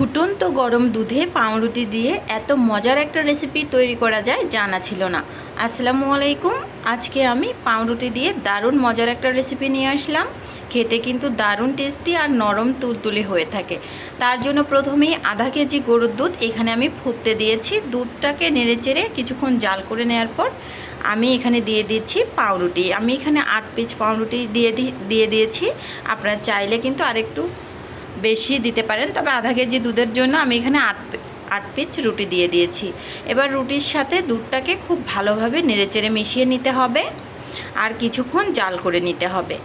ফুটন্ত গরম দুধে পাউরুটি দিয়ে এত মজার একটা রেসিপি তৈরি করা যায় জানা ছিল না। আসসালামু আলাইকুম। আজকে আমি পাউরুটি দিয়ে দারুণ মজার একটা রেসিপি নিয়ে আসলাম। খেতে কিন্তু দারুণ টেস্টি আর নরম তুলতুলে হয়ে থাকে। তার জন্য প্রথমেই আধা কেজি গরুর দুধ এখানে আমি ফুটতে দিয়েছি। দুধটাকে নেড়ে চেড়ে কিছুক্ষণ জাল করে নেওয়ার পর আমি এখানে দিয়ে দিচ্ছি পাউরুটি। আমি এখানে আট পিস পাউরুটি দিয়ে দিয়ে দিয়েছি। আপনারা চাইলে কিন্তু আরেকটু বেশি দিতে পারেন। তবে আধা কেজি দুধের জন্য আমি এখানে আট আট পিস রুটি দিয়ে দিয়েছি। এবার রুটির সাথে দুধটাকে খুব ভালোভাবে নেড়েচেড়ে মিশিয়ে নিতে হবে আর কিছুক্ষণ জাল করে নিতে হবে।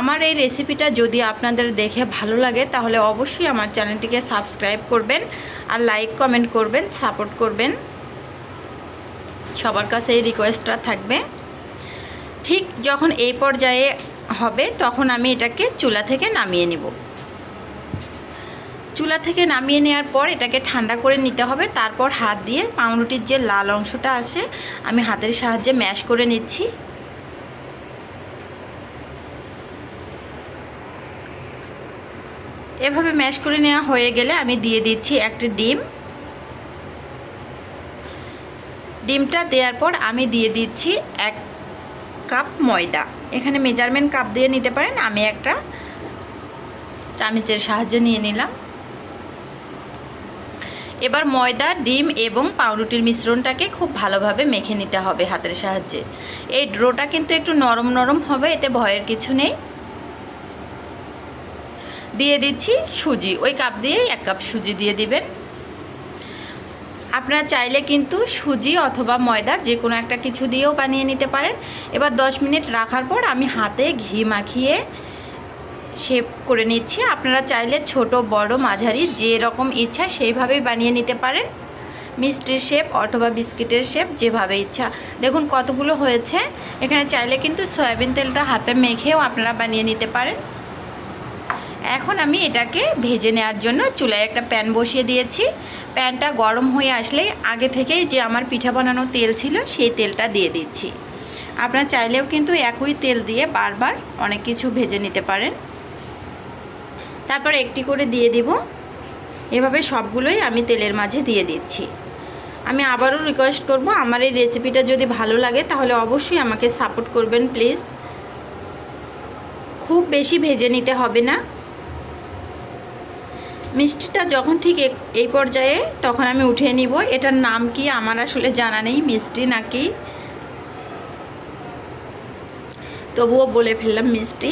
আমার এই রেসিপিটা যদি আপনাদের দেখে ভালো লাগে, তাহলে অবশ্যই আমার চ্যানেলটিকে সাবস্ক্রাইব করবেন আর লাইক, কমেন্ট করবেন, সাপোর্ট করবেন। সবার কাছে এই রিকোয়েস্টটা থাকবে। ঠিক যখন এই পর্যায়ে হবে, তখন আমি এটাকে চুলা থেকে নামিয়ে নিব। চুলা থেকে নামিয়ে নেওয়ার পর এটাকে ঠান্ডা করে নিতে হবে। তারপর হাত দিয়ে পাউরুটির যে লাল অংশটা আসে আমি হাতের সাহায্যে ম্যাশ করে নিচ্ছি। এভাবে ম্যাশ করে নেওয়া হয়ে গেলে আমি দিয়ে দিচ্ছি একটা ডিম। ডিমটা দেওয়ার পর আমি দিয়ে দিচ্ছি এক কাপ ময়দা। এখানে মেজারমেন্ট কাপ দিয়ে নিতে পারেন, আমি একটা চামিচের সাহায্যে নিয়ে নিলাম। এবার ময়দা, ডিম এবং পাউরুটির মিশ্রণটাকে খুব ভালোভাবে মেখে নিতে হবে হাতের সাহায্যে। এই ড্রোটা কিন্তু একটু নরম নরম হবে, এতে ভয়ের কিছু নেই। দিয়ে দিচ্ছি সুজি, ওই কাপ দিয়েই এক কাপ সুজি দিয়ে দিবেন। আপনারা চাইলে কিন্তু সুজি অথবা ময়দা যে কোনো একটা কিছু দিয়েও বানিয়ে নিতে পারেন। এবার 10 মিনিট রাখার পর আমি হাতে ঘি মাখিয়ে শেপ করে নিচ্ছি। আপনারা চাইলে ছোট, বড়, মাঝারি যে রকম ইচ্ছা সেইভাবেই বানিয়ে নিতে পারেন। মিষ্টির শেপ অথবা বিস্কিটের শেপ যেভাবে ইচ্ছা। দেখুন কতগুলো হয়েছে। এখানে চাইলে কিন্তু সয়াবিন তেলটা হাতে মেখেও আপনারা বানিয়ে নিতে পারেন। এখন আমি এটাকে ভেজে নেওয়ার জন্য চুলায় একটা প্যান বসিয়ে দিয়েছি। প্যানটা গরম হয়ে আসলেই আগে থেকেই যে আমার পিঠা বানানো তেল ছিল সেই তেলটা দিয়ে দিচ্ছি। আপনারা চাইলেও কিন্তু একই তেল দিয়ে বারবার অনেক কিছু ভেজে নিতে পারেন। তারপর একটি করে দিয়ে দিব। এভাবে সবগুলোই আমি তেলের মাঝে দিয়ে দিচ্ছি। আমি আবারও রিকোয়েস্ট করব, আমার এই রেসিপিটা যদি ভালো লাগে তাহলে অবশ্যই আমাকে সাপোর্ট করবেন প্লিজ খুব বেশি ভেজে নিতে হবে না। মিষ্টিটা যখন ঠিক এই পর্যায়ে তখন আমি উঠিয়ে নিব। এটার নাম কি আমার আসলে জানা নেই, মিষ্টি নাকি? তবুও বলে ফেললাম মিষ্টি।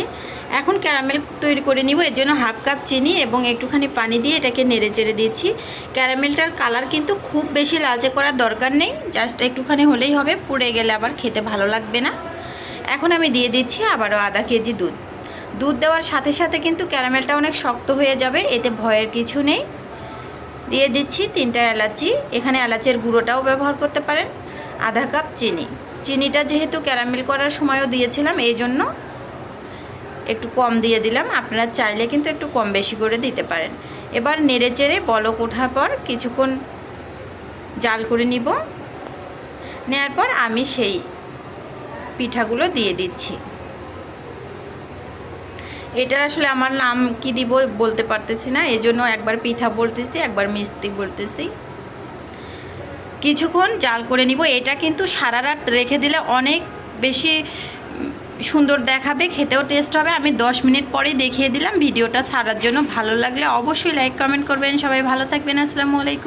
এখন ক্যারামেল তৈরি করে নিব। এর জন্য হাফ কাপ চিনি এবং একটুখানি পানি দিয়ে এটাকে নেড়ে চেড়ে দিচ্ছি। ক্যারামেলটার কালার কিন্তু খুব বেশি লাজে করার দরকার নেই। জাস্ট একটুখানি হলেই হবে, পুড়ে গেলে আবার খেতে ভালো লাগবে না। এখন আমি দিয়ে দিচ্ছি আবারও আধা কেজি দুধ। দুধ দেওয়ার সাথে সাথে কিন্তু ক্যারামেলটা অনেক শক্ত হয়ে যাবে, এতে ভয়ের কিছু নেই। দিয়ে দিচ্ছি তিনটা এলাচি। এখানে এলাচের গুঁড়োটাও ব্যবহার করতে পারেন। আধা কাপ চিনি। চিনিটা যেহেতু ক্যারামেল করার সময়ও দিয়েছিলাম, এই জন্য একটু কম দিয়ে দিলাম। আপনারা চাইলে কিন্তু একটু কম বেশি করে দিতে পারেন। এবার নেড়ে চেড়ে বলক ওঠার পর কিছুক্ষণ জাল করে নিব। নেয়ার পর আমি সেই পিঠাগুলো দিয়ে দিচ্ছি। এটার আসলে আমার নাম কি দিব বলতে পারতেছি না এই জন্য একবার পিঠা বলতেছি, একবার মিষ্টি বলতেছি। কিছুক্ষণ জাল করে নিব। এটা কিন্তু সারা রাত রেখে দিলে অনেক বেশি সুন্দর দেখাবে, খেতেও টেস্ট হবে। আমি 10 মিনিট পরেই দেখিয়ে দিলাম। ভিডিওটা ছাড়ার জন্য ভালো লাগলে অবশ্যই লাইক কমেন্ট করবেন। সবাই ভালো থাকবেন। আসসালামু আলাইকুম।